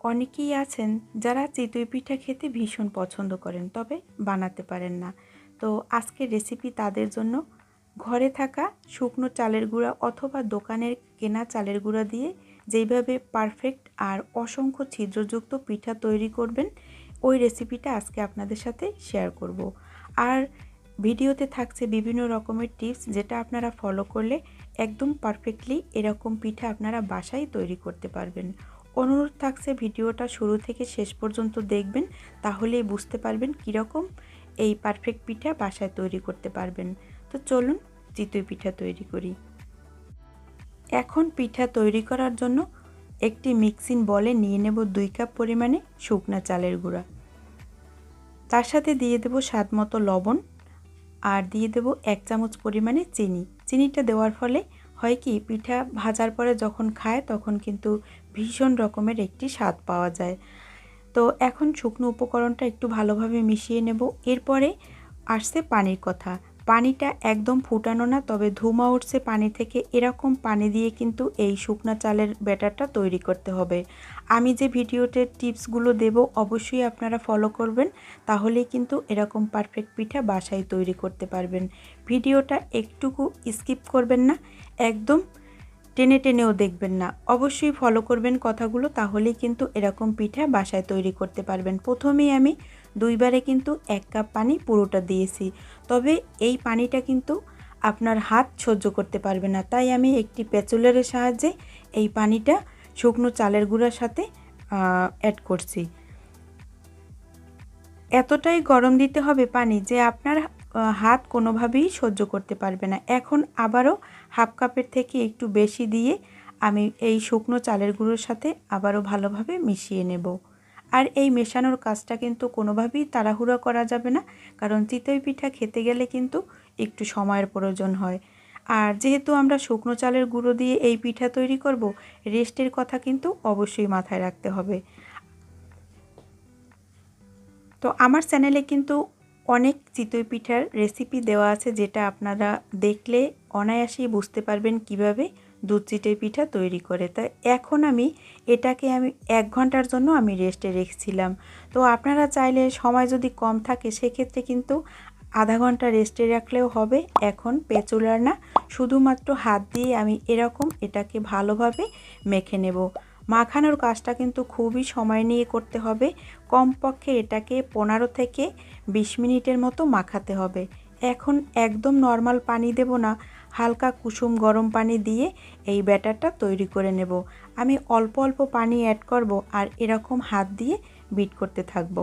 অনেকেই আছেন যারা চিতই পিঠা খেতে ভীষণ পছন্দ করেন, তবে বানাতে পারেন না। তো আজকের রেসিপি তাদের জন্য ঘরে থাকা শুকনো চালের গুঁড়া অথবা দোকানের কেনা চালের গুঁড়া দিয়ে যেইভাবে পারফেক্ট আর অসংখ্য ছিদ্রযুক্ত পিঠা তৈরি করবেন, ওই রেসিপিটা আজকে আপনাদের সাথে শেয়ার করব। আর ভিডিওতে থাকছে বিভিন্ন রকমের টিপস যেটা আপনারা ফলো করলে একদম পারফেক্টলি এরকম পিঠা আপনারা বাসায় তৈরি করতে পারবেন। অনুরোধ থাকছে ভিডিওটা শুরু থেকে শেষ পর্যন্ত দেখবেন, তাহলেই বুঝতে পারবেন কীরকম এই পারফেক্ট পিঠা বাসায় তৈরি করতে পারবেন। তো চলুন চিতই পিঠা তৈরি করি। এখন পিঠা তৈরি করার জন্য একটি মিক্সিং বলে নিয়ে নেব দুই কাপ পরিমাণে শুকনা চালের গুঁড়া। তার সাথে দিয়ে দেব স্বাদ মতো লবণ আর দিয়ে দেব এক চামচ পরিমাণে চিনি। চিনিটা দেওয়ার ফলে হয় কি, পিঠা ভাজার পরে যখন খায় তখন কিন্তু ভীষণ রকমের একটি স্বাদ পাওয়া যায়। তো এখন শুকনো উপকরণটা একটু ভালোভাবে মিশিয়ে নেব। এরপরে আসছে পানির কথা। পানিটা একদম ফুটানো না, তবে ধুমা উঠছে পানি থেকে। এরকম পানি দিয়ে কিন্তু এই শুকনো চালের ব্যাটারটা তৈরি করতে হবে। আমি যে ভিডিওতে টিপসগুলো দেব, অবশ্যই আপনারা ফলো করবেন। তাহলেই কিন্তু এরকম পারফেক্ট পিঠা বাসায় তৈরি করতে পারবেন। ভিডিওটা একটুকু স্কিপ করবেন না, একদম টেনে টেনেও দেখবেন না। অবশ্যই ফলো করবেন কথাগুলো, তাহলেই কিন্তু এরকম পিঠা বাসায় তৈরি করতে পারবেন। প্রথমেই আমি দুইবারে কিন্তু এক কাপ পানি পুরোটা দিয়েছি। তবে এই পানিটা কিন্তু আপনার হাত সহ্য করতে পারবে না। তাই আমি একটি পেচুলারের সাহায্যে এই পানিটা শুকনো চালের গুঁড়ার সাথে অ্যাড করছি। এতটাই গরম দিতে হবে পানি যে আপনার হাত কোনোভাবেই সহ্য করতে পারবে না। এখন আবারও হাফ কাপের থেকে একটু বেশি দিয়ে আমি এই শুকনো চালের গুঁড়োর সাথে আবারও ভালোভাবে মিশিয়ে নেব। আর এই মেশানোর কাজটা কিন্তু কোনোভাবেই তাড়াহুড়া করা যাবে না, কারণ চিতই পিঠা খেতে গেলে কিন্তু একটু সময়ের প্রয়োজন হয়। আর যেহেতু আমরা শুকনো চালের গুঁড়ো দিয়ে এই পিঠা তৈরি করব, রেস্টের কথা কিন্তু অবশ্যই মাথায় রাখতে হবে। তো আমার চ্যানেলে কিন্তু অনেক চিতই পিঠার রেসিপি দেওয়া আছে যেটা আপনারা দেখলে অনায়াসেই বুঝতে পারবেন কীভাবে দুধ চিটের পিঠা তৈরি করে। তাই এখন আমি এটাকে আমি এক ঘণ্টার জন্য আমি রেস্টে রেখেছিলাম। তো আপনারা চাইলে সময় যদি কম থাকে সেক্ষেত্রে কিন্তু আধা ঘণ্টা রেস্টে রাখলেও হবে। এখন পেঁচুলার না শুধুমাত্র হাত দিয়ে আমি এরকম এটাকে ভালোভাবে মেখে নেব। মাখানোর কাজটা কিন্তু খুবই সময় নিয়ে করতে হবে। কমপক্ষে এটাকে পনেরো থেকে বিশ মিনিটের মতো মাখাতে হবে। এখন একদম নর্মাল পানি দেব না, হালকা কুসুম গরম পানি দিয়ে এই ব্যাটারটা তৈরি করে নেব। আমি অল্প অল্প পানি অ্যাড করব আর এরকম হাত দিয়ে বিট করতে থাকব।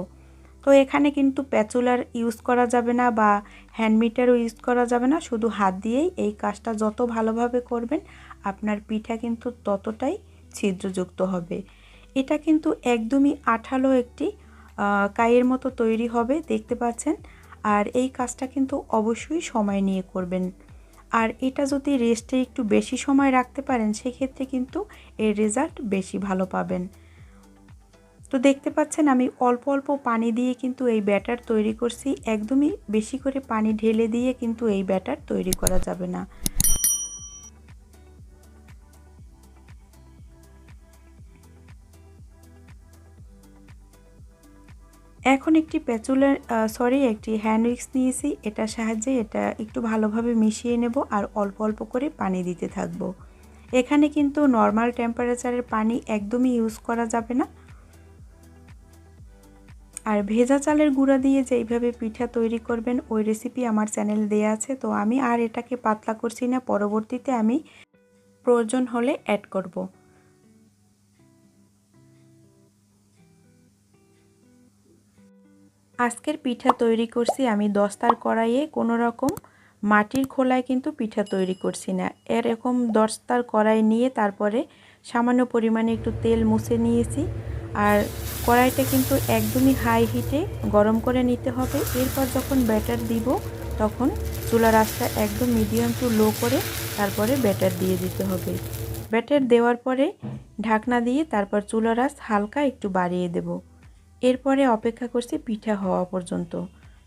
তো এখানে কিন্তু প্যাচুলার ইউজ করা যাবে না বা হ্যান্ডমিটারও ইউজ করা যাবে না, শুধু হাত দিয়েই এই কাজটা যত ভালোভাবে করবেন, আপনার পিঠা কিন্তু ততটাই ছিদ্রযুক্ত হবে। এটা কিন্তু একদমই আঠালো একটি কায়ের মতো তৈরি হবে, দেখতে পাচ্ছেন। আর এই কাজটা কিন্তু অবশ্যই সময় নিয়ে করবেন। আর এটা যদি রেস্টে একটু বেশি সময় রাখতে পারেন, সেক্ষেত্রে কিন্তু এর রেজাল্ট বেশি ভালো পাবেন। তো দেখতে পাচ্ছেন, আমি অল্প অল্প পানি দিয়ে কিন্তু এই ব্যাটার তৈরি করছি। একদমই বেশি করে পানি ঢেলে দিয়ে কিন্তু এই ব্যাটার তৈরি করা যাবে না। এখন একটি পেঁচুলার সরি একটি হ্যান্ড উইক্স নিয়েছি। এটার সাহায্যে এটা একটু ভালোভাবে মিশিয়ে নেব আর অল্প অল্প করে পানি দিতে থাকব। এখানে কিন্তু নর্মাল টেম্পারেচারের পানি একদমই ইউজ করা যাবে না। আর ভেজা চালের গুঁড়া দিয়ে যেইভাবে পিঠা তৈরি করবেন, ওই রেসিপি আমার চ্যানেল দেয়া আছে। তো আমি আর এটাকে পাতলা করছি না, পরবর্তীতে আমি প্রয়োজন হলে অ্যাড করব। আজকের পিঠা তৈরি করছি আমি দস্তার কড়াইয়ে। কোনো রকম মাটির খোলায় কিন্তু পিঠা তৈরি করছি না। এরকম দস্তার কড়াই নিয়ে তারপরে সামান্য পরিমাণে একটু তেল মুছে নিয়েছি। আর কড়াইটা কিন্তু একদমই হাই হিটে গরম করে নিতে হবে। এরপর যখন ব্যাটার দিব, তখন চুলার আঁচটা একদম মিডিয়াম টু লো করে তারপরে ব্যাটার দিয়ে দিতে হবে। ব্যাটার দেওয়ার পরে ঢাকনা দিয়ে তারপর চুলার আঁচ হালকা একটু বাড়িয়ে দেবো। এরপরে অপেক্ষা করছি পিঠা হওয়া পর্যন্ত।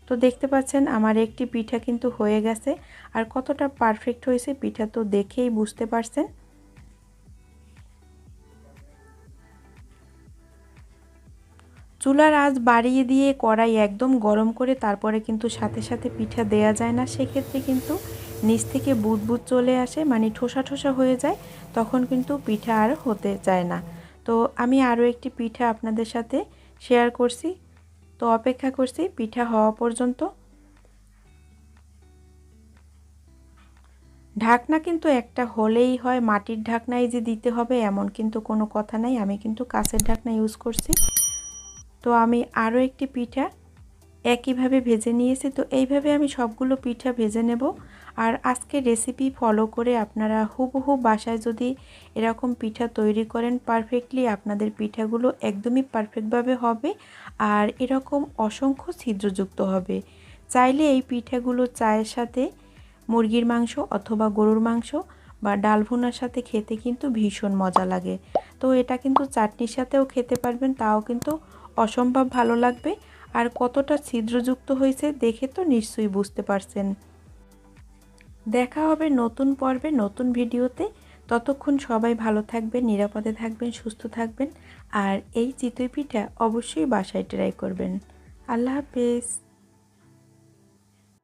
তো দেখতে পাচ্ছেন আমার একটি পিঠা কিন্তু হয়ে গেছে। আর কতটা পারফেক্ট হয়েছে পিঠা তো দেখেই বুঝতে পারছেন। চুলার আজ বাড়িয়ে দিয়ে কড়াই একদম গরম করে তারপরে কিন্তু সাথে সাথে পিঠা দেয়া যায় না। সেক্ষেত্রে কিন্তু নিচ থেকে বুদ বুদ চলে আসে মানে ঠোসা ঠোসা হয়ে যায়, তখন কিন্তু পিঠা আর হতে চায় না। তো আমি আরও একটি পিঠা আপনাদের সাথে শেয়ার করছি। তো অপেক্ষা করছি পিঠা হওয়া পর্যন্ত। ঢাকনা কিন্তু একটা হলেই হয়, মাটির ঢাকনাই যে দিতে হবে এমন কিন্তু কোনো কথা নাই, আমি কিন্তু কাঁচের ঢাকনা ইউজ করছি। তো আমি আরও একটি পিঠা একইভাবে ভেজে নিয়েছি। তো এইভাবে আমি সবগুলো পিঠা ভেজে নেব। আর আজকে রেসিপি ফলো করে আপনারা হুবহু বাসায় যদি এরকম পিঠা তৈরি করেন পারফেক্টলি আপনাদের পিঠাগুলো একদমই পারফেক্টভাবে হবে। আর এরকম অসংখ্য ছিদ্রযুক্ত হবে। চাইলে এই পিঠাগুলো চায়ের সাথে, মুরগির মাংস অথবা গরুর মাংস বা ডাল ভুনার সাথে খেতে কিন্তু ভীষণ মজা লাগে। তো এটা কিন্তু চাটনির সাথেও খেতে পারবেন, তাও কিন্তু অসম্ভব ভালো লাগবে। আর কতটা ছিদ্রযুক্ত হয়েছে দেখে তো নিশ্চয়ই বুঝতে পারছেন। দেখা হবে নতুন পর্বে নতুন ভিডিওতে। ততক্ষণ সবাই ভালো থাকবেন, নিরাপদে থাকবেন, সুস্থ থাকবেন। আর এই চিতই পিঠা অবশ্যই বাসায় ট্রাই করবেন। আল্লাহ হাফেজ।